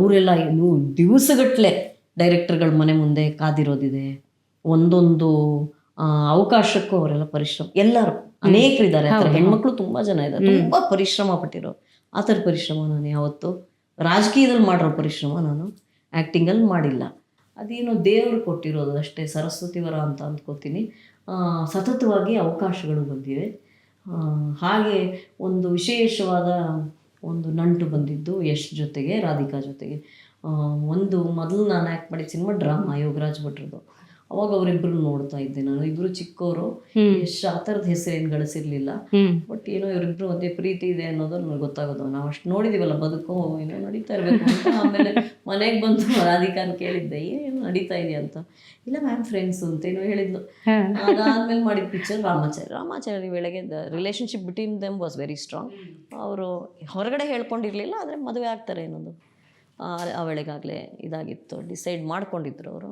ಅವರೆಲ್ಲ ಏನು ದಿವಸಗಟ್ಟಲೆ ಡೈರೆಕ್ಟರ್ಗಳ ಮನೆ ಮುಂದೆ ಕಾದಿರೋದಿದೆ. ಒಂದೊಂದು ಅವಕಾಶಕ್ಕೂ ಅವರೆಲ್ಲ ಪರಿಶ್ರಮ ಎಲ್ಲರೂ ಅನೇಕರಿದ್ದಾರೆ. ಆ ಥರ ಹೆಣ್ಮಕ್ಳು ತುಂಬ ಜನ ಇದ್ದಾರೆ. ತುಂಬ ಪರಿಶ್ರಮ ಪಟ್ಟಿರೋ ಆ ಥರ ಪರಿಶ್ರಮ ನಾನು ಯಾವತ್ತು ರಾಜಕೀಯದಲ್ಲಿ ಮಾಡಿರೋ ಪರಿಶ್ರಮ ನಾನು ಆ್ಯಕ್ಟಿಂಗಲ್ಲಿ ಮಾಡಿಲ್ಲ. ಅದೇನೋ ದೇವರು ಕೊಟ್ಟಿರೋದು ಅಷ್ಟೇ ಸರಸ್ವತಿ ವರ ಅಂತ ಅಂದ್ಕೋತೀನಿ. ಆ, ಸತತವಾಗಿ ಅವಕಾಶಗಳು ಬಂದಿವೆ. ಆ, ಹಾಗೆ ಒಂದು ವಿಶೇಷವಾದ ಒಂದು ನಂಟು ಬಂದಿದ್ದು ಯಶ್ ಜೊತೆಗೆ, ರಾಧಿಕಾ ಜೊತೆಗೆ. ಒಂದು ಮೊದಲು ನಾನು ಆ್ಯಕ್ಟ್ ಮಾಡಿದ ಸಿನಿಮಾ ಡ್ರಾಮಾ, ಯೋಗರಾಜ್ ಭಟ್ರದ್ದು. ಅವಾಗ ಅವರಿಬ್ರು ನೋಡ್ತಾ ಇದ್ದೆ ನಾನು. ಇಬ್ರು ಚಿಕ್ಕವರು ಎಷ್ಟು ಆ ಥರದ ಹೆಸರೇನು ಗಳಿಸಿರ್ಲಿಲ್ಲ. ಬಟ್ ಏನೋ ಇವರಿಬ್ರು ಒಂದೇ ಪ್ರೀತಿ ಇದೆ ಅನ್ನೋದು ನನಗೆ ಗೊತ್ತಾಗೋದು. ನಾವು ಅಷ್ಟು ನೋಡಿದೀವಲ್ಲ ಬದುಕು ಏನೋ ನಡೀತಾ ಇರಬೇಕು ಅಂತ. ಆಮೇಲೆ ಮನೆಗೆ ಬಂದು ರಾಧಿಕಾನ್ ಕೇಳಿದ್ದೆ ಏನು ನಡೀತಾ ಇದೆ ಅಂತ? ಇಲ್ಲ ಮ್ಯಾಮ್ ಫ್ರೆಂಡ್ಸು ಅಂತ ಏನೋ ಹೇಳಿದ್ಲು. ಅದಾದ್ಮೇಲೆ ಮಾಡಿದ ಪಿಕ್ಚರ್ ರಾಮಾಚಾರ್ಯ ರಾಮಾಚಾರ್ಯ ವೇಳೆಗೆ the relationship between them was very strong ಅವರು ಹೊರಗಡೆ ಹೇಳ್ಕೊಂಡಿರಲಿಲ್ಲ ಆದರೆ ಮದುವೆ ಆಗ್ತಾರೆ ಏನೊಂದು ಆ ಆ ವೇಳೆಗಾಗಲೇ ಇದಾಗಿತ್ತು. ಡಿಸೈಡ್ ಮಾಡ್ಕೊಂಡಿದ್ರು ಅವರು.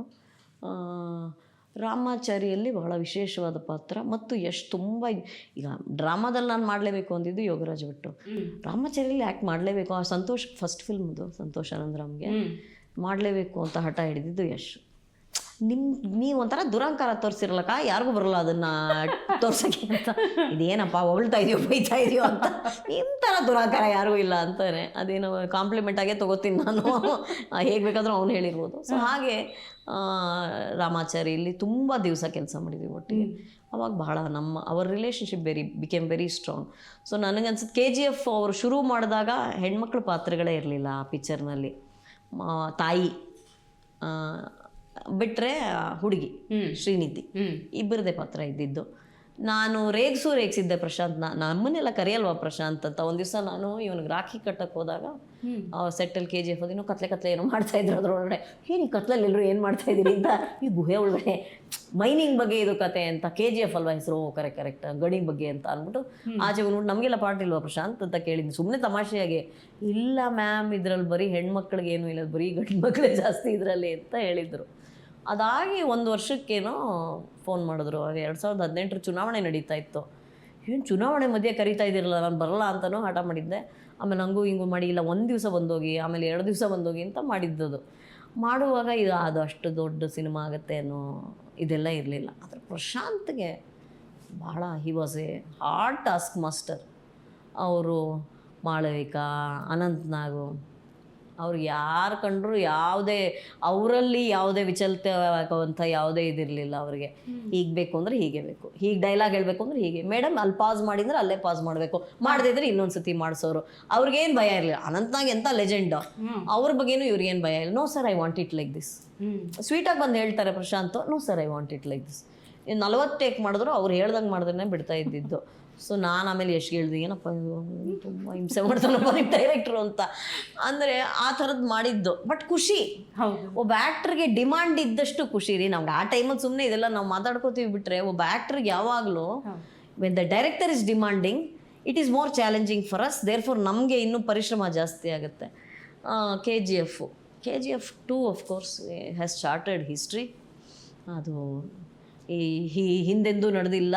ರಾಮಾಚಾರಿಯಲ್ಲಿ ಬಹಳ ವಿಶೇಷವಾದ ಪಾತ್ರ ಮತ್ತು ಎಷ್ಟು ತುಂಬ ಈಗ ಡ್ರಾಮಾದಲ್ಲಿ ನಾನು ಮಾಡಲೇಬೇಕು ಅಂದಿದ್ದು ಯೋಗರಾಜ್ ಭಟ್ಟು ರಾಮಾಚಾರಿಯಲ್ಲಿ ಆ್ಯಕ್ಟ್ ಮಾಡಲೇಬೇಕು. ಆ ಸಂತೋಷ್ ಫಸ್ಟ್ ಫಿಲ್ಮ್ದು ಸಂತೋಷ್ ಆನಂದರಾಮ್ಗೆ ಮಾಡಲೇಬೇಕು ಅಂತ ಹಠ ಹಿಡಿದಿದ್ದು ಯಶ್. ನಿಮ್ ನೀವು ಒಂಥರ ದುರಂಕಾರ ತೋರಿಸಿರಲ್ಲಕ್ಕ ಯಾರಿಗೂ ಬರಲ್ಲ ಅದನ್ನ ತೋರ್ಸಕ್ಕೆ ಅಂತ. ಇದೇನಪ್ಪ ಹೊಗಳ್ತಾ ಇದೆಯೋ ಬೈತಾ ಇದೆಯೋ ಅಂತ. ನಿಮ್ಮ ಥರ ದುರಂಕಾರ ಯಾರಿಗೂ ಇಲ್ಲ ಅಂತಾರೆ. ಅದೇನೋ ಕಾಂಪ್ಲಿಮೆಂಟ್ ಆಗೇ ತಗೋತೀನಿ ನಾನು. ಹೇಗೆ ಬೇಕಾದ್ರೂ ಅವ್ನು ಹೇಳಿರ್ಬೋದು. ಸೊ ಹಾಗೆ ಆ, ರಾಮಾಚಾರಿ ಇಲ್ಲಿ ತುಂಬ ದಿವಸ ಕೆಲಸ ಮಾಡಿದ್ವಿ ಒಟ್ಟಿಗೆ. ಅವಾಗ ಬಹಳ ನಮ್ಮ ಅವರ relationship very became very strong so ನನಗನ್ಸುತ್ತೆ ಕೆ ಜಿ ಎಫ್ ಅವರು ಶುರು ಮಾಡಿದಾಗ ಹೆಣ್ಮಕ್ಳ ಪಾತ್ರಗಳೇ ಇರಲಿಲ್ಲ ಆ ಪಿಕ್ಚರ್ನಲ್ಲಿ ತಾಯಿ ಬಿಟ್ರೆ ಹುಡುಗಿ ಶ್ರೀನಿಧಿ. ಇಬ್ಬರದೇ ಪಾತ್ರ ಇದ್ದಿದ್ದು. ನಾನು ರೇಗ್ಸು ರೇಗ್ಸಿದ್ದೆ ಪ್ರಶಾಂತ್ನ. ನಮ್ಮನ್ನೆಲ್ಲ ಕರೆಯಲ್ವಾ ಪ್ರಶಾಂತ್ ಅಂತ. ಒಂದು ದಿವಸ ನಾನು ಇವನಿಗೆ ರಾಖಿ ಕಟ್ಟಕ್ಕೆ ಹೋದಾಗ ಸೆಟ್ಟಲ್ಲಿ ಕೆ ಜಿ ಎಫ್ ಏನೋ ಕತ್ಲೆ ಕತ್ಲೆ ಏನೋ ಮಾಡ್ತಾ ಇದ್ರು ಅದ್ರೊಳಗಡೆ. ಏನು ಈ ಕತ್ಲಲ್ಲಿ ಎಲ್ಲರೂ ಏನು ಮಾಡ್ತಾ ಇದ್ದೀರಿ ಅಂತ? ಈ ಗುಹೆ ಒಳಗಡೆ ಮೈನಿಂಗ್ ಬಗ್ಗೆ ಇದು ಕತೆ ಅಂತ ಕೆ ಜಿ ಎಫ್ ಅಲ್ವಾ ಹೆಸರು? ಕರೆಕ್ಟ್ ಕರೆಕ್ಟ್ ಗಡಿ ಬಗ್ಗೆ ಅಂತ. ಅಂದ್ಬಿಟ್ಟು ಆಚೆ ಬಂದ್ಬಿಟ್ಟು ನಮಗೆಲ್ಲ ಪಾಠ ಇಲ್ವಾ ಪ್ರಶಾಂತ್? ಅಂತ ಕೇಳಿದ್ನಿ. ಸುಮ್ಮನೆ ತಮಾಷೆಯಾಗಿ ಇಲ್ಲ ಮ್ಯಾಮ್ ಇದ್ರಲ್ಲಿ ಬರೀ ಹೆಣ್ಮಕ್ಳಿಗೆ ಏನು ಇಲ್ಲ ಬರೀ ಗಂಡು ಮಕ್ಕಳೇ ಜಾಸ್ತಿ ಇದರಲ್ಲಿ ಅಂತ ಹೇಳಿದರು. ಅದಾಗಿ ಒಂದು ವರ್ಷಕ್ಕೇನೋ ಫೋನ್ ಮಾಡಿದ್ರು. ಆಗ ಎರಡು ಸಾವಿರದ ಹದಿನೆಂಟರ ಚುನಾವಣೆ ನಡೀತಾ ಇತ್ತು. ಏನು ಚುನಾವಣೆ ಮಧ್ಯೆ ಕರಿತಾ ಇದ್ದಿರಲ್ಲ, ನಾನು ಬರಲ್ಲ ಅಂತಲೂ ಹಠ ಮಾಡಿದ್ದೆ. ಆಮೇಲೆ ಹಂಗೂ ಹಿಂಗೂ ಮಾಡಿ, ಇಲ್ಲ ಒಂದು ದಿವಸ ಬಂದೋಗಿ, ಆಮೇಲೆ ಎರಡು ದಿವಸ ಬಂದೋಗಿ ಅಂತ ಮಾಡಿದ್ದದು. ಮಾಡುವಾಗ ಇದು ಅದು ಅಷ್ಟು ದೊಡ್ಡ ಸಿನಿಮಾ ಆಗುತ್ತೆ ಅನ್ನೋ ಇದೆಲ್ಲ ಇರಲಿಲ್ಲ. ಆದರೆ ಪ್ರಶಾಂತ್ಗೆ ಭಾಳ he was a hard task master ಅವರು ಮಾಳವಿಕಾ, ಅನಂತ್ನಾಗು ಅವ್ರು ಯಾರು ಕಂಡ್ರು ಯಾವುದೇ ಅವರಲ್ಲಿ ಯಾವುದೇ ವಿಚಲಿತ ಆಗುವಂಥ ಯಾವುದೇ ಇದಿರಲಿಲ್ಲ ಅವ್ರಿಗೆ. ಹೀಗೆ ಬೇಕು ಅಂದರೆ ಹೀಗೆ ಬೇಕು. ಹೀಗೆ ಡೈಲಾಗ್ ಹೇಳಬೇಕು ಅಂದ್ರೆ ಹೀಗೆ. ಮೇಡಮ್ ಅಲ್ಲಿ ಪಾಸ್ ಮಾಡಿದ್ರೆ ಅಲ್ಲೇ ಪಾಸ್ ಮಾಡಬೇಕು. ಮಾಡದಿದ್ರೆ ಇನ್ನೊಂದು ಸತಿ ಮಾಡಿಸೋರು. ಅವ್ರಿಗೇನು ಭಯ ಇರಲಿಲ್ಲ. ಅನಂತನಾಗ್ ಎಂಥ ಲೆಜೆಂಡ್ ಅವ್ರ ಬಗ್ಗೆನೂ ಇವ್ರಿಗೇನು ಭಯ ಇಲ್ಲ. No sir I want it like this ಸ್ವೀಟಾಗಿ ಬಂದು ಹೇಳ್ತಾರೆ Prashanth. No sir I want it like this ನಲವತ್ತು ಟೇಕ್ ಮಾಡಿದ್ರು ಅವ್ರು ಹೇಳ್ದಂಗೆ ಮಾಡಿದ್ರೆ ಬಿಡ್ತಾ ಇದ್ದಿದ್ದು. ಸೊ ನಾನು ಆಮೇಲೆ ಎಷ್ಟು ಹೇಳಿದೆ ಏನಪ್ಪ ಇದು? ತುಂಬ ಹಿಂಸೆ ಮಾಡ್ತಾನಪ್ಪ ನಿಮ್ಮ ಡೈರೆಕ್ಟ್ರು ಅಂತ. ಅಂದರೆ ಆ ಥರದ್ದು ಮಾಡಿದ್ದು. ಬಟ್ ಖುಷಿ. ಹೌದು. ಒಬ್ಬ ಆ್ಯಕ್ಟ್ರಿಗೆ ಡಿಮಾಂಡ್ ಇದ್ದಷ್ಟು ಖುಷಿ ರೀ. ನಮ್ಗೆ ಆ ಟೈಮಲ್ಲಿ ಸುಮ್ಮನೆ ಇದೆಲ್ಲ ನಾವು ಮಾತಾಡ್ಕೋತೀವಿ ಬಿಟ್ಟರೆ ಒಬ್ಬ ಆ್ಯಕ್ಟ್ರಿಗೆ ಯಾವಾಗಲೂ when the director is demanding it is more challenging for us therefore ನಮಗೆ ಇನ್ನೂ ಪರಿಶ್ರಮ ಜಾಸ್ತಿ ಆಗುತ್ತೆ. K G F K G F two of course has charted history ಅದು ಈ ಹಿಂದೆಂದೂ ನಡೆದಿಲ್ಲ.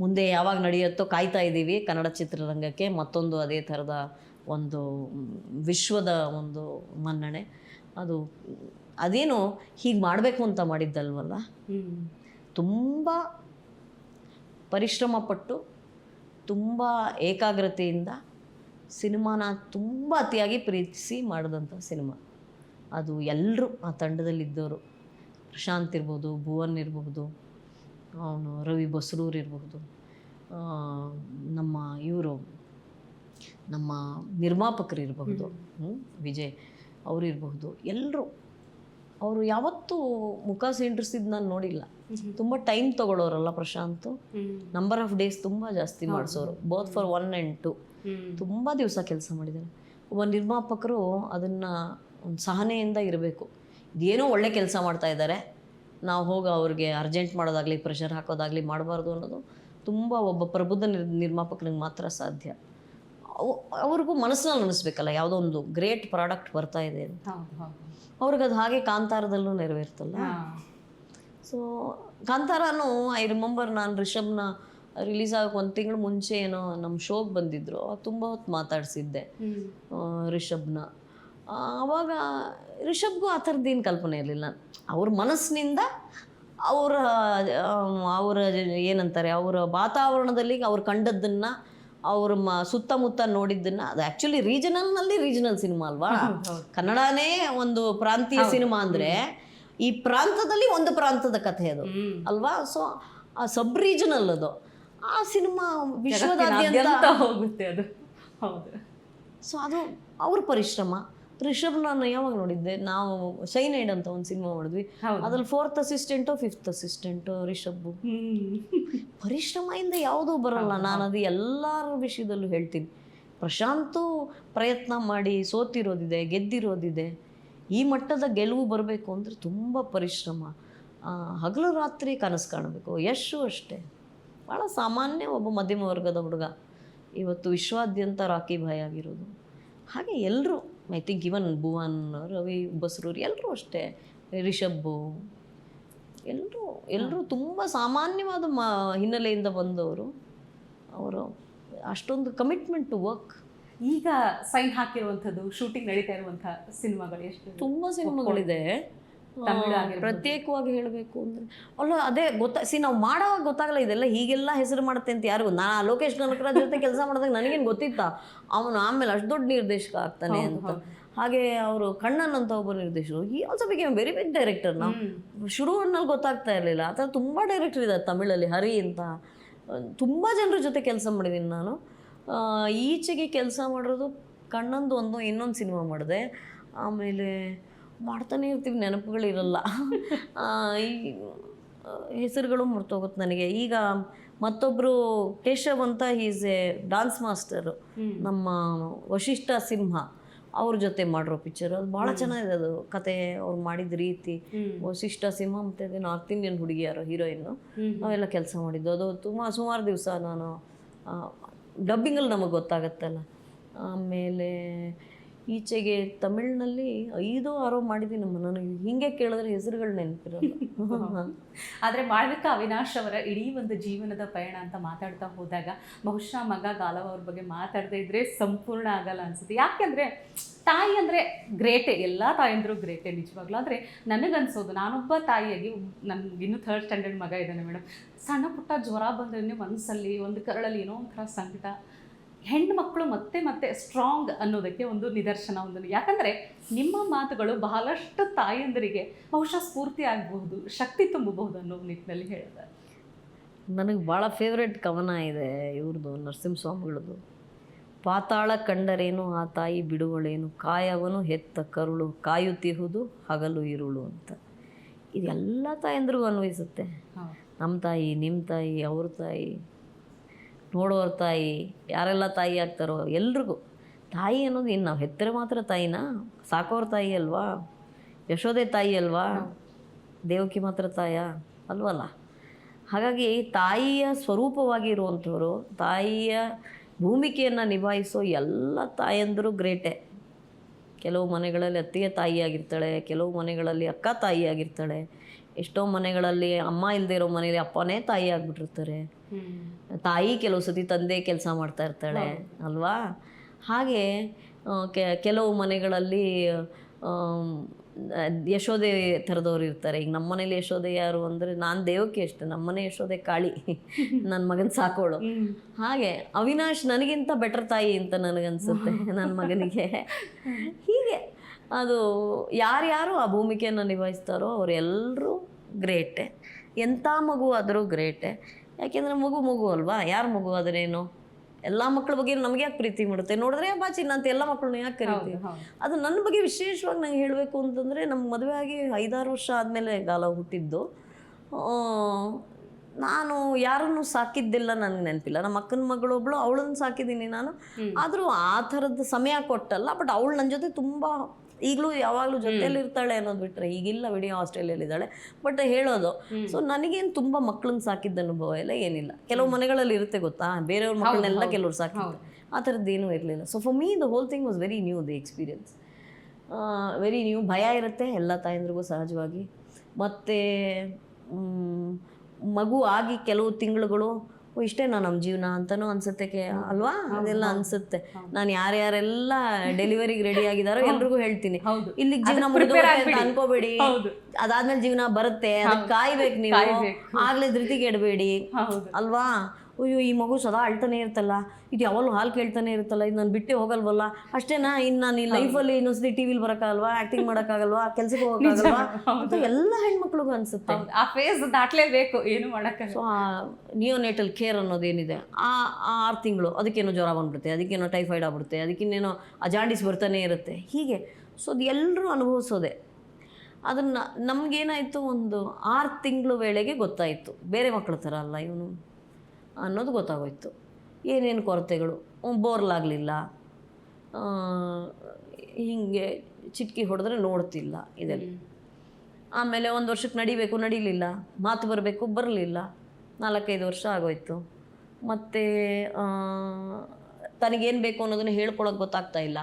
ಮುಂದೆ ಯಾವಾಗ ನಡೆಯುತ್ತೋ ಕಾಯ್ತಾ ಇದ್ದೀವಿ. ಕನ್ನಡ ಚಿತ್ರರಂಗಕ್ಕೆ ಮತ್ತೊಂದು ಅದೇ ಥರದ ಒಂದು ವಿಶ್ವದ ಒಂದು ಮನ್ನಣೆ. ಅದು ಅದೇನು ಹೀಗೆ ಮಾಡಬೇಕು ಅಂತ ಮಾಡಿದ್ದಲ್ವಲ್ಲ? ತುಂಬ ಪರಿಶ್ರಮ ಪಟ್ಟು ತುಂಬ ಏಕಾಗ್ರತೆಯಿಂದ ಸಿನಿಮಾನ ತುಂಬ ಅತಿಯಾಗಿ ಪ್ರೀತಿಸಿ ಮಾಡಿದಂಥ ಸಿನಿಮಾ. ಅದು ಎಲ್ಲರೂ ಆ ತಂಡದಲ್ಲಿದ್ದವರು ಪ್ರಶಾಂತ್ ಇರ್ಬೋದು ಭುವನ್ ಇರಬಹುದು ಅವನು ರವಿ ಬಸರೂರ್ ಇರಬಹುದು ನಮ್ಮ ಇವರು ನಮ್ಮ ನಿರ್ಮಾಪಕರು ಇರಬಹುದು ವಿಜಯ್ ಅವರು ಇರಬಹುದು ಎಲ್ಲರೂ ಅವರು ಯಾವತ್ತೂ ಮುಖ ಸಿಂಡ್ರಿಸಿದ್ದು ನಾನು ನೋಡಿಲ್ಲ ತುಂಬ ಟೈಮ್ ತಗೊಳ್ಳೋರಲ್ಲ ಪ್ರಶಾಂತ್. ನಂಬರ್ ಆಫ್ ಡೇಸ್ ತುಂಬ ಜಾಸ್ತಿ ಮಾಡಿಸೋರು. Both for one and two. ತುಂಬ ದಿವಸ ಕೆಲಸ ಮಾಡಿದ್ದಾರೆ. ಒಬ್ಬ ನಿರ್ಮಾಪಕರು ಅದನ್ನು ಒಂದು ಸಹನೆಯಿಂದ ಇರಬೇಕು. ಇದೇನೋ ಒಳ್ಳೆ ಕೆಲಸ ಮಾಡ್ತಾ ಇದ್ದಾರೆ. ನಾವು ಹೋಗಿ ಅವ್ರಿಗೆ ಅರ್ಜೆಂಟ್ ಮಾಡೋದಾಗಲಿ ಪ್ರೆಷರ್ ಹಾಕೋದಾಗಲಿ ಮಾಡಬಾರ್ದು ಅನ್ನೋದು ತುಂಬ ಒಬ್ಬ ಪ್ರಬುದ್ಧ ನಿರ್ ನಿರ್ಮಾಪಕನಿಗೆ ಮಾತ್ರ ಸಾಧ್ಯ. ಅವ್- ಅವ್ರಿಗೂ ಮನಸ್ಸಿನಲ್ಲಿ ಅನಿಸ್ಬೇಕಲ್ಲ ಯಾವುದೋ ಒಂದು ಗ್ರೇಟ್ ಪ್ರಾಡಕ್ಟ್ ಬರ್ತಾ ಇದೆ ಅಂತ. ಅವ್ರಿಗದು ಹೌದು. ಅವ್ರಿಗೆ ಅದು ಹಾಗೆ ಕಾಂತಾರದಲ್ಲೂ ನೆರವೇರ್ತಲ್ಲ. ಸೊ ಕಾಂತಾರನೂ ಐ ರಿಮೆಂಬರ್ ನಾನು ರಿಷಬ್ನ ರಿಲೀಸ್ ಆಗೋಕೆ ಒಂದು ತಿಂಗಳು ಮುಂಚೆ ಏನೋ ನಮ್ಮ ಶೋಗೆ ಬಂದಿದ್ರು ತುಂಬಾ ತುಂಬ ಹೊತ್ತು ಮಾತಾಡಿಸಿದ್ದೆ ರಿಷಬ್ನ. ಆವಾಗ ರಿಷಬ್ಗೂ ಆ ಥರದ್ದೇನು ಕಲ್ಪನೆ ಇರಲಿಲ್ಲ. ಅವ್ರ ಮನಸ್ಸಿನಿಂದ ಅವರ ಅವರ ಏನಂತಾರೆ ಅವರ ವಾತಾವರಣದಲ್ಲಿ ಅವ್ರು ಕಂಡದ್ದನ್ನು ಅವ್ರ ಮ ಸುತ್ತಮುತ್ತ ನೋಡಿದ್ದನ್ನು ಅದು ಆ್ಯಕ್ಚುಲಿ ರೀಜನಲ್ನಲ್ಲಿ ರೀಜನಲ್ ಸಿನಿಮಾ ಅಲ್ವಾ? ಕನ್ನಡನೇ ಒಂದು ಪ್ರಾಂತೀಯ ಸಿನಿಮಾ ಅಂದರೆ ಈ ಪ್ರಾಂತದಲ್ಲಿ ಒಂದು ಪ್ರಾಂತದ ಕಥೆ ಅದು ಅಲ್ವಾ? ಸೊ ಆ ಸಬ್ ರೀಜನಲ್ ಅದು. ಆ ಸಿನಿಮಾ ವಿಶ್ವದಾದ್ಯಂತ ಹೋಗುತ್ತೆ ಅದು. ಹೌದು. ಸೊ ಅದು ಅವ್ರ ಪರಿಶ್ರಮ. ರಿಷಬ್ ನಾನು ಯಾವಾಗ ನೋಡಿದ್ದೆ? ನಾವು ಶೈನೈಡ್ ಅಂತ ಒಂದು ಸಿನಿಮಾ ಮಾಡಿದ್ವಿ. ಅದ್ರಲ್ಲಿ fourth assistant fifth assistant Rishab ಪರಿಶ್ರಮದಿಂದ ಯಾವುದೂ ಬರಲ್ಲ. ನಾನು ಅದು ಎಲ್ಲರ ವಿಷಯದಲ್ಲೂ ಹೇಳ್ತೀನಿ. ಪ್ರಶಾಂತು ಪ್ರಯತ್ನ ಮಾಡಿ ಸೋತಿರೋದಿದೆ ಗೆದ್ದಿರೋದಿದೆ. ಈ ಮಟ್ಟದ ಗೆಲುವು ಬರಬೇಕು ಅಂದರೆ ತುಂಬ ಪರಿಶ್ರಮ. ಹಗಲು ರಾತ್ರಿ ಕನಸು ಕಾಣಬೇಕು. ಯಶು ಅಷ್ಟೇ. ಭಾಳ ಸಾಮಾನ್ಯ ಒಬ್ಬ ಮಧ್ಯಮ ವರ್ಗದ ಹುಡುಗ. ಇವತ್ತು ವಿಶ್ವಾದ್ಯಂತ ರಾಕಿ ಭಾಯ್ ಆಗಿರೋದು. ಹಾಗೆ ಎಲ್ಲರೂ I think even Bhuvan Ravi Basrur ಎಲ್ಲರೂ ಅಷ್ಟೇ. ರಿಷಬ್ ಎಲ್ಲರೂ ಎಲ್ಲರೂ ತುಂಬ ಸಾಮಾನ್ಯವಾದ ಮಾ ಹಿನ್ನೆಲೆಯಿಂದ ಬಂದವರು. ಅವರು ಅಷ್ಟೊಂದು ಕಮಿಟ್ಮೆಂಟ್ ಟು ವರ್ಕ್ ಈಗ ಸೈನ್ ಹಾಕಿರುವಂಥದ್ದು ಶೂಟಿಂಗ್ ನಡೀತಾ ಇರುವಂಥ ಸಿನಿಮಾಗಳು ಎಷ್ಟು? ತುಂಬ ಸಿನಿಮಾಗಳಿದೆ. ಪ್ರತ್ಯೇಕವಾಗಿ ಹೇಳಬೇಕು ಅಂದ್ರೆ. ಅಲ್ಲ ಅದೇ ಗೊತ್ತಾ ಸಿ ನಾವು ಮಾಡೋವಾಗ ಗೊತ್ತಾಗಲ್ಲ ಇದೆಲ್ಲ ಹೀಗೆಲ್ಲ ಹೆಸರು ಮಾಡುತ್ತೆ ಅಂತ ಯಾರಿಗೂ ನಾ ಲೋಕೇಶ್ ಕನಕರಾಜ್ ಜೊತೆ ಕೆಲಸ ಮಾಡಿದಾಗ ನನಗೇನು ಗೊತ್ತಿತ್ತ? ಅವನು ಆಮೇಲೆ ಅಷ್ಟು ದೊಡ್ಡ ನಿರ್ದೇಶಕ ಆಗ್ತಾನೆ ಅಂತ. ಹಾಗೆ ಅವರು ಕಣ್ಣನ್ ಅಂತ ಒಬ್ಬ ನಿರ್ದೇಶಕರು ಈ also became very big director ನಾವು ಶುರುವಿನಲ್ಲಿ ಗೊತ್ತಾಗ್ತಾ ಇರಲಿಲ್ಲ. ಆ ಥರ ತುಂಬ ಡೈರೆಕ್ಟರ್ ಇದ್ದಾರೆ ತಮಿಳಲ್ಲಿ ಹರಿ ಅಂತ. ತುಂಬ ಜನರ ಜೊತೆ ಕೆಲಸ ಮಾಡಿದ್ದೀನಿ ನಾನು. ಈಚೆಗೆ ಕೆಲಸ ಮಾಡಿರೋದು ಕಣ್ಣಂದು ಒಂದು ಇನ್ನೊಂದು ಸಿನಿಮಾ ಮಾಡಿದೆ. ಆಮೇಲೆ ಮಾಡ್ತಾನೆ ಇರ್ತೀವಿ ನೆನಪುಗಳಿರಲ್ಲ ಈ ಹೆಸರುಗಳು ಮರ್ತೋಗುತ್ತೆ ನನಗೆ. ಈಗ ಮತ್ತೊಬ್ಬರು ಕೇಶವ್ ಅಂತ ಈಸ್ ಎ ಡಾನ್ಸ್ ಮಾಸ್ಟರು ನಮ್ಮ ವಶಿಷ್ಠ ಸಿಂಹ ಅವ್ರ ಜೊತೆ ಮಾಡಿರೋ ಪಿಕ್ಚರ್ ಅದು ಭಾಳ ಚೆನ್ನಾಗಿದೆ ಅದು ಕತೆ ಅವ್ರು ಮಾಡಿದ ರೀತಿ. ವಶಿಷ್ಠ ಸಿಂಹ ಮತ್ತು ಅದೇ ನಾರ್ತ್ ಇಂಡಿಯನ್ ಹುಡುಗಿಯಾರು ಹೀರೋಯಿನ್ನು ಅವೆಲ್ಲ ಕೆಲಸ ಮಾಡಿದ್ದು. ಅದು ತುಂಬ ಸುಮಾರು ದಿವಸ ನಾನು ಡಬ್ಬಿಂಗಲ್ಲಿ ನಮಗೆ ಗೊತ್ತಾಗತ್ತಲ್ಲ. ಆಮೇಲೆ ಈಚೆಗೆ ತಮಿಳ್ನಲ್ಲಿ ಐದು ಆರೋ ಮಾಡಿದ್ದೀನಿ ನನಗೆ ಹಿಂಗೆ ಕೇಳಿದ್ರೆ ಹೆಸರುಗಳು ನೆನಪಿರಲ್ಲ. ಆದ್ರೆ ಮಾಳ್ವಿಕಾ ಅವಿನಾಶ್ ಅವರ ಇಡೀ ಒಂದು ಜೀವನದ ಪಯಣ ಅಂತ ಮಾತಾಡ್ತಾ ಹೋದಾಗ ಬಹುಶಃ ಮಗ ಗಾಲವ ಅವ್ರ ಬಗ್ಗೆ ಮಾತಾಡದೇ ಇದ್ರೆ ಸಂಪೂರ್ಣ ಆಗಲ್ಲ ಅನ್ಸುತ್ತೆ. ಯಾಕೆಂದ್ರೆ ತಾಯಿ ಅಂದ್ರೆ ಗ್ರೇಟೆ, ಎಲ್ಲ ತಾಯಂದರು ಗ್ರೇಟೆ ನಿಜವಾಗ್ಲೂ. ಆದ್ರೆ ನನಗನ್ಸೋದು, ನಾನೊಬ್ಬ ತಾಯಿಯಾಗಿ ನನ್ಗೆ ಇನ್ನೂ ಥರ್ಡ್ ಸ್ಟ್ಯಾಂಡರ್ಡ್ ಮಗ ಇದ್ದಾನೆ ಮೇಡಮ್. ಸಣ್ಣ ಪುಟ್ಟ ಜ್ವರ ಬಂದ್ರೆ ಮನಸ್ಸಲ್ಲಿ ಒಂದು ಕರಳಲ್ಲಿ ಏನೋ ಒಂಥರ ಸಂಕಟ. ಹೆಣ್ಣು ಮಕ್ಕಳು ಮತ್ತೆ ಮತ್ತೆ ಸ್ಟ್ರಾಂಗ್ ಅನ್ನೋದಕ್ಕೆ ಒಂದು ನಿದರ್ಶನ ಒಂದು ಯಾಕಂದರೆ ನಿಮ್ಮ ಮಾತುಗಳು ಬಹಳಷ್ಟು ತಾಯಂದರಿಗೆ ಬಹುಶಃ ಸ್ಫೂರ್ತಿ ಆಗಬಹುದು ಶಕ್ತಿ ತುಂಬಬಹುದು ಅನ್ನೋ ನಿಟ್ಟಿನಲ್ಲಿ ಹೇಳಿದೆ ನನಗೆ ಭಾಳ ಫೇವ್ರೆಟ್ ಕವನ ಇದೆ ಇವ್ರದ್ದು ನರಸಿಂಹಸ್ವಾಮಿಗಳದ್ದು. ಪಾತಾಳ ಕಂಡರೇನು ಆ ತಾಯಿ ಬಿಡುವಳೇನು ಕಾಯವನು ಹೆತ್ತ ಕರುಳು ಕಾಯುತ್ತಿಹುದು ಹಗಲು ಇರುಳು ಅಂತ. ಇದೆಲ್ಲ ತಾಯಂದ್ರಿಗೂ ಅನ್ವಯಿಸುತ್ತೆ. ನಮ್ಮ ತಾಯಿ ನಿಮ್ಮ ತಾಯಿ ಅವ್ರ ತಾಯಿ. ನೋಡೋರ ತಾಯಿ, ಯಾರೆಲ್ಲ ತಾಯಿ ಆಗ್ತಾರೋ ಎಲ್ರಿಗೂ. ತಾಯಿ ಅನ್ನೋದು ಇನ್ನು ನಾವು ಹೆತ್ತರೆ ಮಾತ್ರ ತಾಯಿನಾ. ಸಾಕೋರ ತಾಯಿ ಅಲ್ವಾ? ಯಶೋದೆ ತಾಯಿ ಅಲ್ವಾ? ದೇವಕಿ ಮಾತ್ರ ತಾಯ ಅಲ್ವಲ್ಲ? ಹಾಗಾಗಿ ತಾಯಿಯ ಸ್ವರೂಪವಾಗಿ ಇರುವಂಥವ್ರು ತಾಯಿಯ ಭೂಮಿಕೆಯನ್ನು ನಿಭಾಯಿಸೋ ಎಲ್ಲ ತಾಯಂದರು ಗ್ರೇಟೆ. ಕೆಲವು ಮನೆಗಳಲ್ಲಿ ಅತ್ತಿಗೆ ತಾಯಿಯಾಗಿರ್ತಾಳೆ ಕೆಲವು ಮನೆಗಳಲ್ಲಿ ಅಕ್ಕ ತಾಯಿಯಾಗಿರ್ತಾಳೆ ಎಷ್ಟೋ ಮನೆಗಳಲ್ಲಿ ಅಮ್ಮ ಇಲ್ಲದೆ ಇರೋ ಮನೆಯಲ್ಲಿ ಅಪ್ಪನೇ ತಾಯಿ ಆಗಿಬಿಟ್ಟಿರ್ತಾರೆ. ತಾಯಿ ಕೆಲವು ಸತಿ ತಂದೆ ಕೆಲಸ ಮಾಡ್ತಾ ಇರ್ತಾಳೆ ಅಲ್ವಾ? ಹಾಗೆ ಕೆ- ಕೆಲವು ಮನೆಗಳಲ್ಲಿ ಯಶೋದೆ ಥರದವ್ರು ಇರ್ತಾರೆ. ಈಗ ನಮ್ಮ ಮನೇಲಿ ಯಶೋದೆ ಯಾರು ಅಂದರೆ ನಾನು ದೇವಕ್ಕೆ ಅಷ್ಟೆ. ನಮ್ಮನೆ ಯಶೋದೆ ಕಾಳಿ. ನನ್ನ ಮಗನ ಸಾಕೋಳು. ಹಾಗೆ ಅವಿನಾಶ್ ನನಗಿಂತ ಬೆಟರ್ ತಾಯಿ ಅಂತ ನನಗನ್ಸುತ್ತೆ ನನ್ನ ಮಗನಿಗೆ. ಹೀಗೆ ಅದು ಯಾರ್ಯಾರು ಆ ಭೂಮಿಕೆಯನ್ನು ನಿಭಾಯಿಸ್ತಾರೋ ಅವರೆಲ್ಲರೂ ಗ್ರೇಟೆ. ಎಂಥ ಮಗು ಆದರೂ ಗ್ರೇಟೆ. ಯಾಕೆಂದರೆ ಮಗು ಮಗು ಅಲ್ವಾ? ಯಾರು ಮಗು ಆದರೇನು? ಎಲ್ಲ ಮಕ್ಕಳ ಬಗ್ಗೆ ನಮ್ಗೆ ಯಾಕೆ ಪ್ರೀತಿ ಮಾಡುತ್ತೆ? ನೋಡಿದ್ರೆ ಬಾಚಿ ಅಂತ ಎಲ್ಲ ಮಕ್ಕಳನ್ನ ಯಾಕೆ ಕರಿತೀವಿ ಅದು ನನ್ನ ಬಗ್ಗೆ ವಿಶೇಷವಾಗಿ ನಂಗೆ ಹೇಳಬೇಕು ಅಂತಂದರೆ ನಮ್ಮ ಮದುವೆ ಆಗಿ ಐದಾರು ವರ್ಷ ಆದಮೇಲೆ ಗಾಲ ಹುಟ್ಟಿದ್ದು. ನಾನು ಯಾರನ್ನು ಸಾಕಿದ್ದಿಲ್ಲ ನನಗೆ ನೆನಪಿಲ್ಲ. ನಮ್ಮ ಅಕ್ಕನ ಮಗಳು ಒಬ್ಳು ಅವಳನ್ನು ಸಾಕಿದ್ದೀನಿ ನಾನು. ಆದರೂ ಆ ಥರದ ಸಮಯ ಕೊಟ್ಟಲ್ಲ ಬಟ್ ಅವಳು ನನ್ನ ಜೊತೆ ತುಂಬ ಈಗಲೂ ಯಾವಾಗಲೂ ಜೊತೆಯಲ್ಲಿ ಇರ್ತಾಳೆ ಅನ್ನೋದು ಬಿಟ್ಟರೆ ಈಗಿಲ್ಲ ವಿಡಿಯೋ ಆಸ್ಟ್ರೇಲಿಯಲ್ಲಿದ್ದಾಳೆ ಬಟ್ ಹೇಳೋದು ಸೊ ನನಗೇನು ತುಂಬ ಮಕ್ಕಳನ್ನ ಸಾಕಿದ್ದ ಅನುಭವ ಎಲ್ಲ ಏನಿಲ್ಲ. ಕೆಲವು ಮನೆಗಳಲ್ಲಿ ಇರುತ್ತೆ ಗೊತ್ತಾ? ಬೇರೆಯವ್ರ ಮಕ್ಕಳನ್ನೆಲ್ಲ ಕೆಲವ್ರು ಸಾಕಿದ್ರು. ಆ ಥರದ್ದೇನೂ ಇರಲಿಲ್ಲ. So for me the whole thing was very new the experience very new ಭಯ ಇರುತ್ತೆ ಎಲ್ಲ ತಾಯಂದ್ರಿಗೂ ಸಹಜವಾಗಿ. ಮತ್ತು ಮಗು ಆಗಿ ಕೆಲವು ತಿಂಗಳುಗಳು ಇಷ್ಟೇನಾ ನಮ್ಮ ಜೀವನ ಅಂತನೂ ಅನ್ಸುತ್ತೆ ಕೆ ಅಲ್ವಾ? ಅದೆಲ್ಲ ಅನ್ಸುತ್ತೆ. ನಾನು ಯಾರ್ಯಾರೆಲ್ಲ ಡೆಲಿವರಿಗೆ ರೆಡಿ ಆಗಿದಾರೋ ಎಲ್ರಿಗೂ ಹೇಳ್ತೀನಿ. ಇಲ್ಲಿ ಇಲ್ಲಿಗೆ ಜೀವನ ಅನ್ಕೋಬೇಡಿ. ಅದಾದ್ಮೇಲೆ ಜೀವನ ಬರುತ್ತೆ. ಅದಕ್ಕೆ ಕಾಯ್ಬೇಕು ನೀವು. ಆಗ್ಲೇ ಹೌದು. ಅಲ್ವಾ? ಅಯ್ಯೋ ಈ ಮಗು ಸದಾ ಅಳ್ತಾನೆ ಇರ್ತಲ್ಲ ಇದು ಯಾವಾಗಲೂ ಹಾಲು ಕೇಳ್ತಾನೆ ಇರುತ್ತಲ್ಲ? ಇದು ನಾನು ಬಿಟ್ಟೆ ಹೋಗಲ್ವಲ್ಲ? ಅಷ್ಟೇನಾ? ಇನ್ನು ನಾನು ಈ ಲೈಫಲ್ಲಿ ಇನ್ನೊಂದ್ಸತಿ ಟಿ ವಿಲಿ ಬರೋಕ್ಕಾಗಲ್ವಾ? ಆ್ಯಕ್ಟಿಂಗ್ ಮಾಡೋಕ್ಕಾಗಲ್ವಾ? ಕೆಲಸಕ್ಕೆ ಹೋಗೋಕ್ಕಾಗಲ್ವಾ? ಅಂತ ಎಲ್ಲ ಹೆಣ್ಮಕ್ಳಿಗೂ ಅನ್ಸುತ್ತೆ. ಆ ಫೇಸ್ ದಾಟಲೇಬೇಕು. ಏನು ಮಾಡೋಕ್ಕೆ ಸೊ ಆ ನಿಯೋನೇಟಲ್ ಕೇರ್ ಅನ್ನೋದೇನಿದೆ ಆ ಆ ಆರು ತಿಂಗಳು ಅದಕ್ಕೇನೋ ಜ್ವರ ಬಂದ್ಬಿಡುತ್ತೆ ಅದಕ್ಕೇನೋ ಟೈಫಾಯ್ಡ್ ಆಗ್ಬಿಡುತ್ತೆ ಅದಕ್ಕಿನ್ನೇನೋ ಆ ಜಾಂಡೀಸ್ ಬರ್ತಾನೆ ಇರುತ್ತೆ. ಹೀಗೆ. ಸೊ ಅದು ಎಲ್ಲರೂ ಅನುಭವಿಸೋದೆ. ಅದನ್ನು ನಮಗೇನಾಯಿತು? ಒಂದು ಆರು ತಿಂಗಳು ವೇಳೆಗೆ ಗೊತ್ತಾಯಿತು. ಬೇರೆ ಮಕ್ಕಳ ಥರ ಅಲ್ಲ ಇವನು. ಅನ್ನೋದು ಗೊತ್ತಾಗೋಯ್ತು. ಏನೇನು ಕೊರತೆಗಳು? ಬೋರ್ಲಾಗಲಿಲ್ಲ. ಹೀಗೆ ಚಿಟ್ಕಿ ಹೊಡೆದ್ರೆ ನೋಡ್ತಿಲ್ಲ ಇದೆಲ್ಲ. ಆಮೇಲೆ ಒಂದು ವರ್ಷಕ್ಕೆ ನಡಿಬೇಕು ನಡೀಲಿಲ್ಲ. ಮಾತು ಬರಬೇಕು ಬರಲಿಲ್ಲ. ನಾಲ್ಕೈದು ವರ್ಷ ಆಗೋಯ್ತು. ಮತ್ತು ತನಗೇನು ಬೇಕು ಅನ್ನೋದನ್ನು ಹೇಳ್ಕೊಳಕ್ಕೆ ಗೊತ್ತಾಗ್ತಾ ಇಲ್ಲ.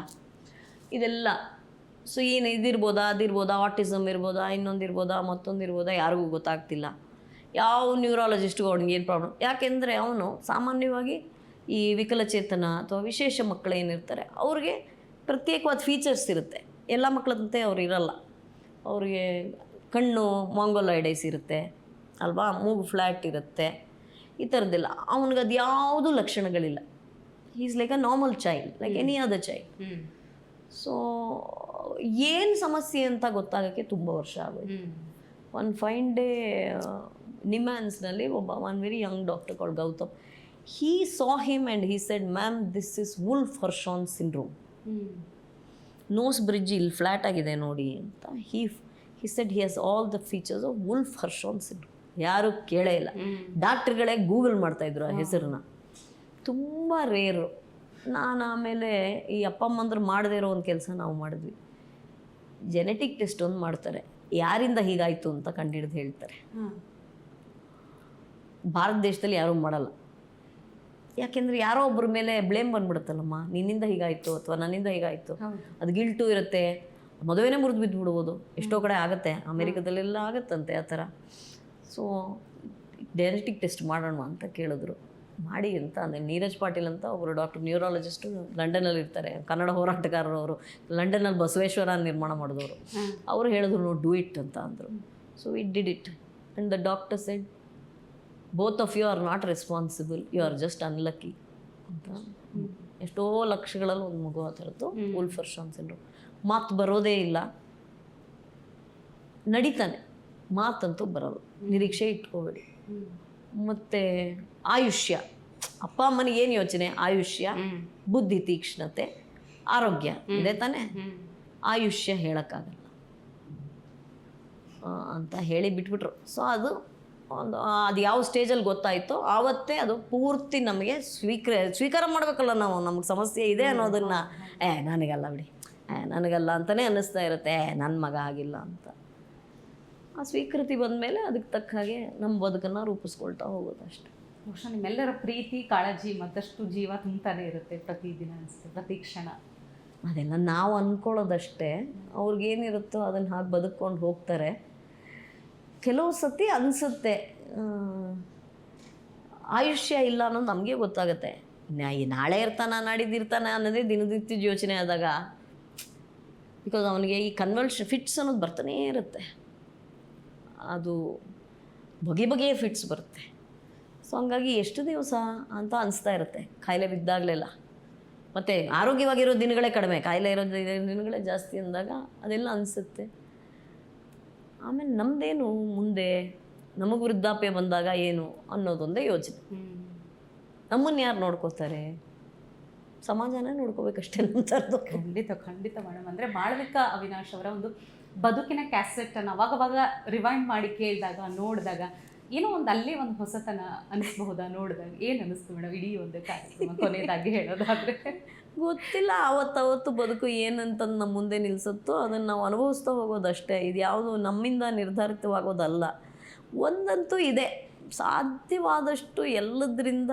ಇದೆಲ್ಲ ಸೊ ಏನು ಇದಿರ್ಬೋದಾ ಅದಿರ್ಬೋದಾ ಆಟಿಸಮ್ ಇರ್ಬೋದಾ ಇನ್ನೊಂದು ಇರ್ಬೋದಾ ಮತ್ತೊಂದು ಇರ್ಬೋದಾ ಯಾರಿಗೂ ಗೊತ್ತಾಗ್ತಿಲ್ಲ. ಯಾವ ನ್ಯೂರಾಲಜಿಸ್ಟ್ಗೂ ಅವ್ನಿಗೆ ಏನು ಪ್ರಾಬ್ಲಮ್ ಯಾಕೆಂದರೆ ಅವನು ಸಾಮಾನ್ಯವಾಗಿ ಈ ವಿಕಲಚೇತನ ಅಥವಾ ವಿಶೇಷ ಮಕ್ಕಳು ಏನಿರ್ತಾರೆ ಅವ್ರಿಗೆ ಪ್ರತ್ಯೇಕವಾದ ಫೀಚರ್ಸ್ ಇರುತ್ತೆ. ಎಲ್ಲ ಮಕ್ಕಳಂತೆ ಅವ್ರು ಇರಲ್ಲ. ಅವ್ರಿಗೆ ಕಣ್ಣು ಮಾಂಗೋಲೈಡೈಸ್ ಇರುತ್ತೆ ಅಲ್ವಾ? ಮೂಗು ಫ್ಲ್ಯಾಟ್ ಇರುತ್ತೆ ಈ ಥರದ್ದೆಲ್ಲ ಅವ್ನಿಗೆ ಅದು ಯಾವುದೂ ಲಕ್ಷಣಗಳಿಲ್ಲ. Is like a normal child like any other child so ಏನು ಸಮಸ್ಯೆ ಅಂತ ಗೊತ್ತಾಗೋಕ್ಕೆ ತುಂಬ ವರ್ಷ ಆಗೋಯ್ತು. ಒನ್ ಫೈನ್ ಡೇ ನಿಮ್ಯಾನ್ಸ್ನಲ್ಲಿ ಒಬ್ಬ one very young doctor call Gautam. He saw him and he said ma'am this is Wolf Hirschhorn syndrome nose bridge ಇಲ್ಲಿ flat ಆಗಿದೆ ನೋಡಿ ಅಂತ he he said he has all the features of Wolf Hirschhorn syndrome ಯಾರೂ ಕೇಳೇ ಇಲ್ಲ. ಡಾಕ್ಟ್ರುಗಳೇ Google ಮಾಡ್ತಾಯಿದ್ರು ಆ ಹೆಸರನ್ನ. ತುಂಬ ರೇರು ನಾನು ಆಮೇಲೆ ಈ ಅಪ್ಪ ಅಮ್ಮಂದ್ರು ಮಾಡದೇ ಇರೋ ಒಂದು ಕೆಲಸ ನಾವು ಮಾಡಿದ್ವಿ. ಜೆನೆಟಿಕ್ ಟೆಸ್ಟ್ ಒಂದು ಮಾಡ್ತಾರೆ. ಯಾರಿಂದ ಹೀಗಾಯಿತು ಅಂತ ಕಂಡು ಹಿಡ್ದು ಹೇಳ್ತಾರೆ ಭಾರತ ದೇಶದಲ್ಲಿ ಯಾರೂ ಮಾಡಲ್ಲ. ಯಾಕೆಂದರೆ ಯಾರೋ ಒಬ್ಬರ ಮೇಲೆ ಬ್ಲೇಮ್ ಬಂದ್ಬಿಡುತ್ತಲ್ಲಮ್ಮ. ನಿನ್ನಿಂದ ಹೀಗಾಯಿತು ಅಥವಾ ನನ್ನಿಂದ ಹೀಗಾಯಿತು. ಅದು ಗಿಲ್ಟು ಇರುತ್ತೆ. ಮದುವೆನೇ ಮುರಿದು ಬಿದ್ದು ಬಿಡ್ಬೋದು ಎಷ್ಟೋ ಕಡೆ ಆಗುತ್ತೆ. ಅಮೇರಿಕಾದಲ್ಲೆಲ್ಲ ಆಗುತ್ತಂತೆ ಆ ಥರ. ಸೊ ಜೆನೆಟಿಕ್ ಟೆಸ್ಟ್ ಮಾಡೋಣ ಅಂತ ಕೇಳಿದ್ರು. ಮಾಡಿ ಅಂತ ಅಂದರೆ ನೀರಜ್ ಪಾಟೀಲ್ ಅಂತ ಒಬ್ಬರು ಡಾಕ್ಟರ್ ನ್ಯೂರಾಲಜಿಸ್ಟು ಲಂಡನಲ್ಲಿ ಇರ್ತಾರೆ. ಕನ್ನಡ ಹೋರಾಟಗಾರರು ಅವರು. ಲಂಡನಲ್ಲಿ ಬಸವೇಶ್ವರ ನಿರ್ಮಾಣ ಮಾಡಿದವರು. ಅವರು ಹೇಳಿದ್ರು ಡೂ ಇಟ್ ಅಂತ ಅಂದರು. So it did it and the doctor said both of you are not responsible you are just unlucky ಅಂತ. ಎಷ್ಟೋ ಲಕ್ಷಗಳಲ್ಲಿ ಒಂದು ಮಗು ಆ ಥರದ್ದು. ಉಲ್ಫರ್ಶಾನ್ ಸಿಂಡ್ರೋಮ್ ಮಾತು ಬರೋದೇ ಇಲ್ಲ. ನಡೀತಾನೆ. ಮಾತಂತೂ ಬರಲ್ಲ. ನಿರೀಕ್ಷೆ ಇಟ್ಕೋಬೇಡಿ. ಮತ್ತೆ ಆಯುಷ್ಯ. ಅಪ್ಪ ಅಮ್ಮನಿಗೆ ಏನು ಯೋಚನೆ? ಆಯುಷ್ಯ ಬುದ್ಧಿ ತೀಕ್ಷ್ಣತೆ ಆರೋಗ್ಯ. ಇದೆ ತಾನೇ? ಆಯುಷ್ಯ ಹೇಳೋಕ್ಕಾಗಲ್ಲ. ಅಂತ ಹೇಳಿ ಬಿಟ್ಬಿಟ್ರು. ಸೊ ಅದು ಒಂದು ಅದು ಯಾವ ಸ್ಟೇಜಲ್ಲಿ ಗೊತ್ತಾಯಿತೋ ಆವತ್ತೇ ಅದು ಪೂರ್ತಿ ನಮಗೆ ಸ್ವೀಕೃ ಸ್ವೀಕಾರ ಮಾಡಬೇಕಲ್ಲ ನಾವು ನಮ್ಗೆ ಸಮಸ್ಯೆ ಇದೆ ಅನ್ನೋದನ್ನು. ಏ ನನಗಲ್ಲ ಬಿಡಿ. ಏ ನನಗಲ್ಲ ಅಂತಲೇ ಅನ್ನಿಸ್ತಾ ಇರುತ್ತೆ. ಏ ನನ್ನ ಮಗ ಆಗಿಲ್ಲ ಅಂತ. ಆ ಸ್ವೀಕೃತಿ ಬಂದಮೇಲೆ ಅದಕ್ಕೆ ತಕ್ಕ ಹಾಗೆ ನಮ್ಮ ಬದುಕನ್ನು ರೂಪಿಸ್ಕೊಳ್ತಾ ಹೋಗೋದು ಅಷ್ಟೆ ಬಹುಶಃ ನಿಮ್ಮೆಲ್ಲರ ಪ್ರೀತಿ ಕಾಳಜಿ ಮತ್ತಷ್ಟು ಜೀವ ತುಂಬಾನೇ ಇರುತ್ತೆ ಪ್ರತಿದಿನ ಅನಿಸುತ್ತೆ ಪ್ರತಿ ಕ್ಷಣ. ಅದೆಲ್ಲ ನಾವು ಅಂದ್ಕೊಳ್ಳೋದಷ್ಟೇ ಅವ್ರಿಗೇನಿರುತ್ತೋ ಅದನ್ನು ಹಾಗೆ ಬದುಕೊಂಡು ಹೋಗ್ತಾರೆ. ಕೆಲವು ಸತಿ ಅನಿಸುತ್ತೆ ಆಯುಷ್ಯ ಇಲ್ಲ ಅನ್ನೋದು ನಮಗೆ ಗೊತ್ತಾಗುತ್ತೆ. ನಾಳೆ ಇರ್ತಾನ ನಾಡಿದ್ದಿರ್ತಾನೆ ಅನ್ನೋದೇ ದಿನದಿತ್ಯ ಯೋಚನೆ ಆದಾಗ ಬಿಕಾಸ್ ಅವನಿಗೆ ಈ ಕನ್ವರ್ಷ ಫಿಟ್ಸ್ ಅನ್ನೋದು ಬರ್ತಾನೇ ಇರುತ್ತೆ. ಅದು ಬಗೆ ಬಗೆಯ ಫಿಟ್ಸ್ ಬರುತ್ತೆ. ಸೊ ಹಂಗಾಗಿ ಎಷ್ಟು ದಿವಸ ಅಂತ ಅನಿಸ್ತಾ ಇರುತ್ತೆ. ಕಾಯಿಲೆ ಬಿದ್ದಾಗಲೆಲ್ಲ. ಮತ್ತು ಆರೋಗ್ಯವಾಗಿರೋ ದಿನಗಳೇ ಕಡಿಮೆ. ಕಾಯಿಲೆ ಇರೋ ದಿನಗಳೇ ಜಾಸ್ತಿ ಅಂದಾಗ ಅದೆಲ್ಲ ಅನಿಸುತ್ತೆ. ಆಮೇಲೆ ನಮ್ಮದೇನು ಮುಂದೆ ನಮಗೆ ವೃದ್ಧಾಪ್ಯ ಬಂದಾಗ ಏನು ಅನ್ನೋದೊಂದೇ ಯೋಚನೆ. ನಮ್ಮನ್ನು ಯಾರು ನೋಡ್ಕೋತಾರೆ ಸಮಾಜನ ನೋಡ್ಕೋಬೇಕಷ್ಟೇ ನಮ್ಮ ಥರದ್ದು. ಖಂಡಿತ ಖಂಡಿತ ಮೇಡಮ್ ಅಂದರೆ ಮಾಳವಿಕಾ ಅವಿನಾಶ್ ಅವರ ಒಂದು ಬದುಕಿನ ಕ್ಯಾಸೆಟ್ ಅನ್ನು ಅವಾಗವಾಗ ರಿವೈಂಡ್ ಮಾಡಿ ಕೇಳಿದಾಗ, ನೋಡಿದಾಗ, ಏನೋ ಒಂದು ಅಲ್ಲಿ ಒಂದು ಹೊಸತನ ಅನಿಸ್ಬಹುದಾ ನೋಡಿದಾಗ? ಏನು ಅನಿಸ್ತು ಮೇಡಮ್ ಇಡೀ ಒಂದು ಕಾರ್ಯಕ್ರಮ ಕೊನೆಯದಾಗಿ ಹೇಳೋದಾದ್ರೆ? ಗೊತ್ತಿಲ್ಲ ಅವತ್ತವತ್ತು ಬದುಕು ಏನಂತಂದು ನಮ್ಮ ಮುಂದೆ ನಿಲ್ಲಿಸುತ್ತೋ ಅದನ್ನು ನಾವು ಅನುಭವಿಸ್ತಾ ಹೋಗೋದಷ್ಟೇ. ಇದು ಯಾವುದು ನಮ್ಮಿಂದ ನಿರ್ಧಾರಿತವಾಗೋದಲ್ಲ. ಒಂದಂತೂ ಇದೆ. ಸಾಧ್ಯವಾದಷ್ಟು ಎಲ್ಲದರಿಂದ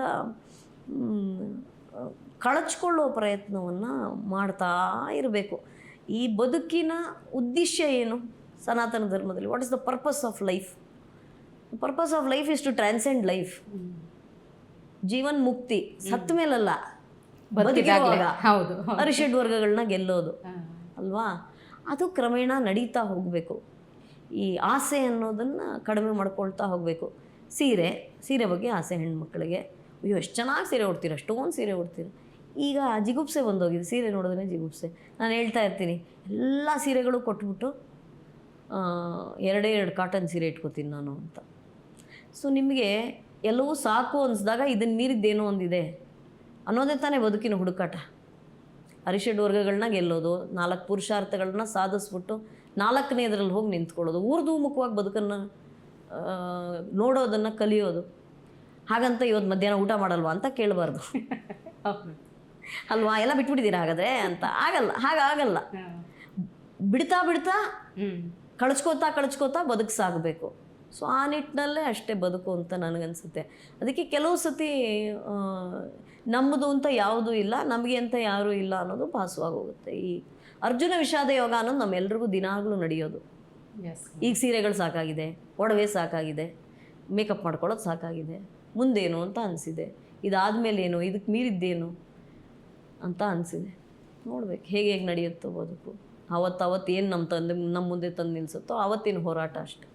ಕಳಚ್ಕೊಳ್ಳೋ ಪ್ರಯತ್ನವನ್ನು ಮಾಡ್ತಾ ಇರಬೇಕು. ಈ ಬದುಕಿನ ಉದ್ದೇಶ ಏನು? ಸನಾತನ ಧರ್ಮದಲ್ಲಿ what is the purpose of life purpose of life is to transcend life Jeevan ಮುಕ್ತಿ ಸತ್ತ ಮೇಲಲ್ಲ ಬದುಕಿದಾಗ್ಲೇ. ಹೌದು. ಅರಿಷಡ್ ವರ್ಗಗಳನ್ನ ಗೆಲ್ಲೋದು. ಅಲ್ವಾ? ಅದು ಕ್ರಮೇಣ ನಡೀತಾ ಹೋಗಬೇಕು. ಈ ಆಸೆ ಅನ್ನೋದನ್ನು ಕಡಿಮೆ ಮಾಡ್ಕೊಳ್ತಾ ಹೋಗಬೇಕು. ಸೀರೆ ಸೀರೆ ಬಗ್ಗೆ ಆಸೆ ಹೆಣ್ಮಕ್ಳಿಗೆ. ಅಯ್ಯೋ ಎಷ್ಟು ಚೆನ್ನಾಗಿ ಸೀರೆ ಉಡ್ತೀರ ಅಷ್ಟೊಂದು ಸೀರೆ ಉಡ್ತೀರ. ಈಗ ಜಿಗುಪ್ಸೆ ಬಂದೋಗಿದೆ ಸೀರೆ ನೋಡಿದ್ರೆ ಜಿಗುಪ್ಸೆ. ನಾನು ಹೇಳ್ತಾ ಇರ್ತೀನಿ ಎಲ್ಲ ಸೀರೆಗಳು ಕೊಟ್ಬಿಟ್ಟು ಎರಡೇ ಎರಡು ಕಾಟನ್ ಸೀರೆ ಇಟ್ಕೋತೀನಿ ನಾನು ಅಂತ. ಸೊ ನಿಮಗೆ ಎಲ್ಲವೂ ಸಾಕು ಅನಿಸಿದಾಗ ಇದನ್ನು ಮೀರಿದ್ದೇನೋ ಒಂದಿದೆ. ಅನ್ನೋದೇ ತಾನೇ ಬದುಕಿನ ಹುಡುಕಾಟ. ಅರಿಷಡ್ ವರ್ಗಗಳನ್ನ ಗೆಲ್ಲೋದು ನಾಲ್ಕು ಪುರುಷಾರ್ಥಗಳನ್ನ ಸಾಧಿಸ್ಬಿಟ್ಟು ನಾಲ್ಕನೇದ್ರಲ್ಲಿ ಹೋಗಿ ನಿಂತ್ಕೊಳ್ಳೋದು ಊರ್ಧ್ವಮುಖವಾಗಿ ಬದುಕನ್ನು ನೋಡೋದನ್ನು ಕಲಿಯೋದು. ಹಾಗಂತ ಇವತ್ತು ಮಧ್ಯಾಹ್ನ ಊಟ ಮಾಡಲ್ವಾ ಅಂತ ಕೇಳಬಾರ್ದು. ಅಲ್ವಾ? ಎಲ್ಲ ಬಿಟ್ಬಿಟ್ಟಿದ್ದೀರಾ ಹಾಗಾದರೆ ಅಂತ? ಆಗಲ್ಲ ಹಾಗಾಗಲ್ಲ. ಬಿಡ್ತಾ ಬಿಡ್ತಾ ಕಳಿಸ್ಕೋತಾ ಕಳ್ಚ್ಕೋತಾ ಬದುಕಿಸಾಗಬೇಕು ಬದುಕು ಸಾಗಬೇಕು. ಸೊ ಆ ನಿಟ್ಟಿನಲ್ಲೇ ಅಷ್ಟೇ ಬದುಕು ಅಂತ ನನಗನ್ಸುತ್ತೆ. ಅದಕ್ಕೆ ಕೆಲವು ಸತಿ ನಮ್ಮದು ಅಂತ ಯಾವುದೂ ಇಲ್ಲ ನಮಗೆ ಅಂತ ಯಾರೂ ಇಲ್ಲ ಅನ್ನೋದು ಭಾಸವಾಗಿ ಹೋಗುತ್ತೆ ಈ ಅರ್ಜುನ ವಿಷಾದ ಯೋಗ ಅನ್ನೋದು ನಮ್ಮೆಲ್ರಿಗೂ ದಿನಾಗಲೂ ನಡೆಯೋದು. ಈಗ ಸೀರೆಗಳು ಸಾಕಾಗಿದೆ ಒಡವೆ ಸಾಕಾಗಿದೆ ಮೇಕಪ್ ಮಾಡ್ಕೊಳ್ಳೋದು ಸಾಕಾಗಿದೆ ಮುಂದೇನು ಅಂತ ಅನಿಸಿದೆ. ಇದಾದಮೇಲೆ ಏನು ಇದಕ್ಕೆ ಮೀರಿದ್ದೇನು ಅಂತ ಅನಿಸಿದೆ. ನೋಡ್ಬೇಕು ಹೇಗೆ ಹೇಗೆ ನಡೆಯುತ್ತೋ ಬದುಕು. ಅವತ್ತು ಅವತ್ತು ಏನು ನಮ್ಮ ತಂದೆ ನಮ್ಮ ಮುಂದೆ ತಂದು ನಿಲ್ಲಿಸುತ್ತೋ ಅವತ್ತಿನ ಹೋರಾಟ ಅಷ್ಟೆ.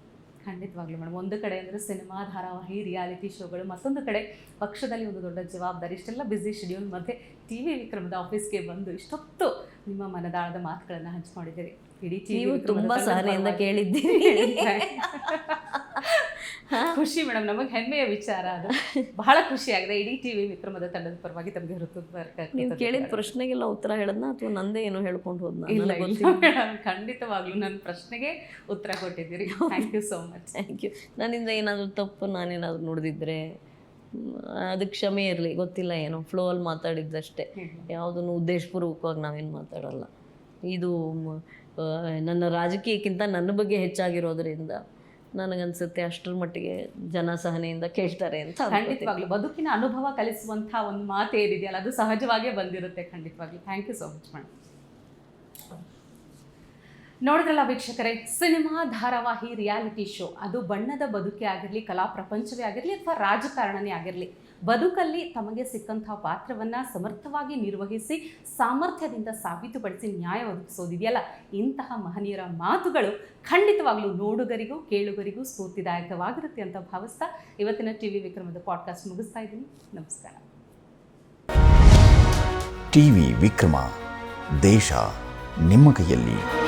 ಖಂಡಿತವಾಗ್ಲೂ ಮೇಡಮ್. ಒಂದು ಕಡೆ ಅಂದರೆ ಸಿನಿಮಾ ಧಾರಾವಾಹಿ ರಿಯಾಲಿಟಿ ಶೋಗಳು ಮತ್ತೊಂದು ಕಡೆ ಪಕ್ಷದಲ್ಲಿ ಒಂದು ದೊಡ್ಡ ಜವಾಬ್ದಾರಿ ಇಷ್ಟೆಲ್ಲ ಬ್ಯುಸಿ ಶೆಡ್ಯೂಲ್ ಮತ್ತು ಟಿ ವಿ ವಿಕ್ರಮದ ಆಫೀಸ್ಗೆ ಬಂದು ಇಷ್ಟೊತ್ತು ನಿಮ್ಮ ಮನದಾಳದ ಮಾತುಗಳನ್ನು ಹಂಚ್ಕೊಂಡಿದ್ದೀರಿ. ಇಡೀ ಟಿ ವಿ ತುಂಬ ಸಹನೆಯಿಂದ ಕೇಳಿದ್ದೀರಿ. ಖುಷಿ ಮೇಡಮ್ ನಮಗೆ ಹೆಮ್ಮೆಯ ವಿಚಾರ ಅದು. ಬಹಳ ಖುಷಿ ಆಗಿದೆ. ಇಡೀ ಟಿ ವಿ ವಿಕ್ರಮದ ತಂಡದ ಪರವಾಗಿ ತಮಗೆ ನೀವು ಕೇಳಿದ ಪ್ರಶ್ನೆಗೆಲ್ಲ ಉತ್ತರ ಹೇಳದ್ನ ಅಥವಾ ನಂದೇ ಏನೋ ಹೇಳ್ಕೊಂಡು ಹೋದ್ನ? ಖಂಡಿತವಾಗ್ಲೂ ನನ್ನ ಪ್ರಶ್ನೆಗೆ ಉತ್ತರ ಕೊಟ್ಟಿದ್ದೀರಿ. Thank you so much thank you ನನ್ನಿಂದ ಏನಾದರೂ ತಪ್ಪು ನಾನೇನಾದರೂ ನೋಡಿದಿದ್ರೆ ಅದಕ್ಕೆ ಕ್ಷಮೆ ಇರಲಿ ಗೊತ್ತಿಲ್ಲ ಏನೋ ಫ್ಲೋ ಅಲ್ಲಿ ಮಾತಾಡಿದ್ದಷ್ಟೇ. ಯಾವುದನ್ನು ಉದ್ದೇಶಪೂರ್ವಕವಾಗಿ ನಾವೇನು ಮಾತಾಡಲ್ಲ. ಇದು ನನ್ನ ರಾಜಕೀಯಕ್ಕಿಂತ ನನ್ನ ಬಗ್ಗೆ ಹೆಚ್ಚಾಗಿರೋದ್ರಿಂದ ನನಗನ್ಸುತ್ತೆ ಅಷ್ಟರ ಮಟ್ಟಿಗೆ ಜನ ಸಹನೆಯಿಂದ ಕೇಳ್ತಾರೆ ಅಂತ. ಖಂಡಿತವಾಗ್ಲೂ ಬದುಕಿನ ಅನುಭವ ಕಲಿಸುವಂಥ ಒಂದು ಮಾತು ಏನಿದೆಯಲ್ಲ ಅದು ಸಹಜವಾಗೇ ಬಂದಿರುತ್ತೆ ಖಂಡಿತವಾಗ್ಲೂ thank you so much madam ನೋಡಿದ್ರಲ್ಲ ವೀಕ್ಷಕರೇ, ಸಿನಿಮಾ ಧಾರಾವಾಹಿ ರಿಯಾಲಿಟಿ ಶೋ ಅದು ಬಣ್ಣದ ಬದುಕೇ ಆಗಿರಲಿ, ಕಲಾ ಪ್ರಪಂಚವೇ ಆಗಿರಲಿ ಅಥವಾ ರಾಜಕಾರಣನೇ ಆಗಿರಲಿ, ಬದುಕಲ್ಲಿ ತಮಗೆ ಸಿಕ್ಕಂಥ ಪಾತ್ರವನ್ನು ಸಮರ್ಥವಾಗಿ ನಿರ್ವಹಿಸಿ, ಸಾಮರ್ಥ್ಯದಿಂದ ಸಾಬೀತುಪಡಿಸಿ ನ್ಯಾಯ ಒದಗಿಸೋದಿದೆಯಲ್ಲ? ಇಂತಹ ಮಹನೀಯರ ಮಾತುಗಳು ಖಂಡಿತವಾಗ್ಲೂ ನೋಡುಗರಿಗೂ, ಕೇಳುಗರಿಗೂ ಸ್ಫೂರ್ತಿದಾಯಕವಾಗಿರುತ್ತೆ ಅಂತ ಭಾವಿಸ್ತಾ ಇವತ್ತಿನ ಟಿ ವಿ ವಿಕ್ರಮದ ಪಾಡ್ಕಾಸ್ಟ್ ಮುಗಿಸ್ತಾ ಇದ್ದೀನಿ. ನಮಸ್ಕಾರ. ಟಿವಿ ವಿಕ್ರಮ, ದೇಶ ನಿಮ್ಮ ಕೈಯಲ್ಲಿ.